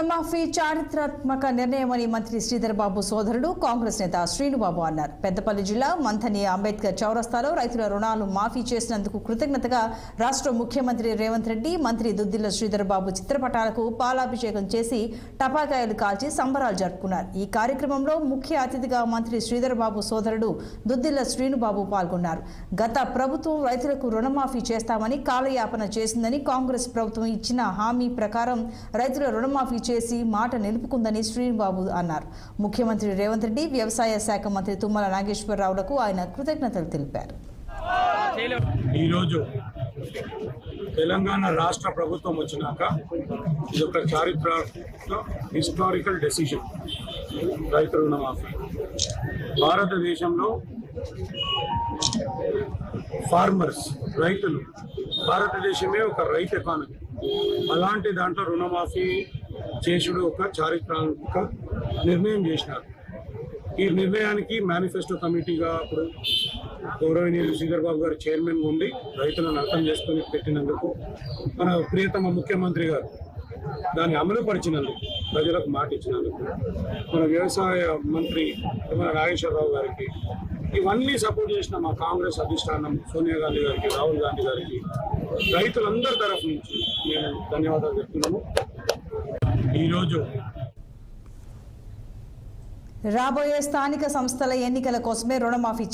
రుణమాఫీ చారిత్రాత్మక నిర్ణయమని మంత్రి శ్రీధర్ బాబు సోదరుడు కాంగ్రెస్ నేత శ్రీనుబాబు అన్నారు. పెద్దపల్లి జిల్లా మంథని అంబేద్కర్ చౌరస్తాలో రైతుల రుణాలు మాఫీ చేసినందుకు కృతజ్ఞతగా రాష్ట్ర ముఖ్యమంత్రి రేవంత్ రెడ్డి మంత్రి దుద్దిల్ల శ్రీధర్ బాబు చిత్రపటాలకు పాలాభిషేకం చేసి టపాకాయలు కాల్చి సంబరాలు జరుపుకున్నారు. ఈ కార్యక్రమంలో ముఖ్య అతిథిగా మంత్రి శ్రీధర్ బాబు సోదరుడు దుద్దిల్ల శ్రీనుబాబు పాల్గొన్నారు. గత ప్రభుత్వం రైతులకు రుణమాఫీ చేస్తామని కాలయాపన చేసిందని కాంగ్రెస్ ప్రభుత్వం ఇచ్చిన హామీ ప్రకారం రైతుల రుణమాఫీ చేసి మాట నిలుపుకుందని శ్రీబాబు అన్నారు. ముఖ్యమంత్రి రేవంత్ రెడ్డి వ్యవసాయ శాఖ మంత్రి తుమ్మల నాగేశ్వరరావులకు ఆయన కృతజ్ఞతలు తెలిపారు. ఈరోజు తెలంగాణ రాష్ట్ర ప్రభుత్వం వచ్చినాక ఇది ఒక చారిత్రాత్మక హిస్టారికల్ డెసిషన్. రైతు రుణమాఫీ. భారతదేశంలో ఫార్మర్స్ రైతులు భారతదేశమే ఒక రైతు ఎకానమీ. అలాంటి దాంట్లో రుణమాఫీ చేసుడు ఒక చారిత్రాత్మక నిర్ణయం చేసినారు. ఈ నిర్ణయానికి మేనిఫెస్టో కమిటీగా అప్పుడు గౌరవనీయులు శ్రీధర్ బాబు గారు చైర్మన్ ఉండి రైతులను అర్థం చేసుకొని పెట్టినందుకు మన ప్రియతమ ముఖ్యమంత్రి గారు దాన్ని అమలు పరిచినందుకు ప్రజలకు మాట ఇచ్చినందుకు మన వ్యవసాయ మంత్రి మన నాగేశ్వరరావు గారికి ఇవన్నీ సపోర్ట్ చేసిన మా కాంగ్రెస్ అధిష్టానం సోనియా గాంధీ గారికి రాహుల్ గాంధీ గారికి రైతులందరి తరఫు నుంచి మేము ధన్యవాదాలు చెప్తున్నాము. ఈరోజు రాబోయే స్థానిక సంస్థల ఎన్నికల కోసమే రుణమాఫీ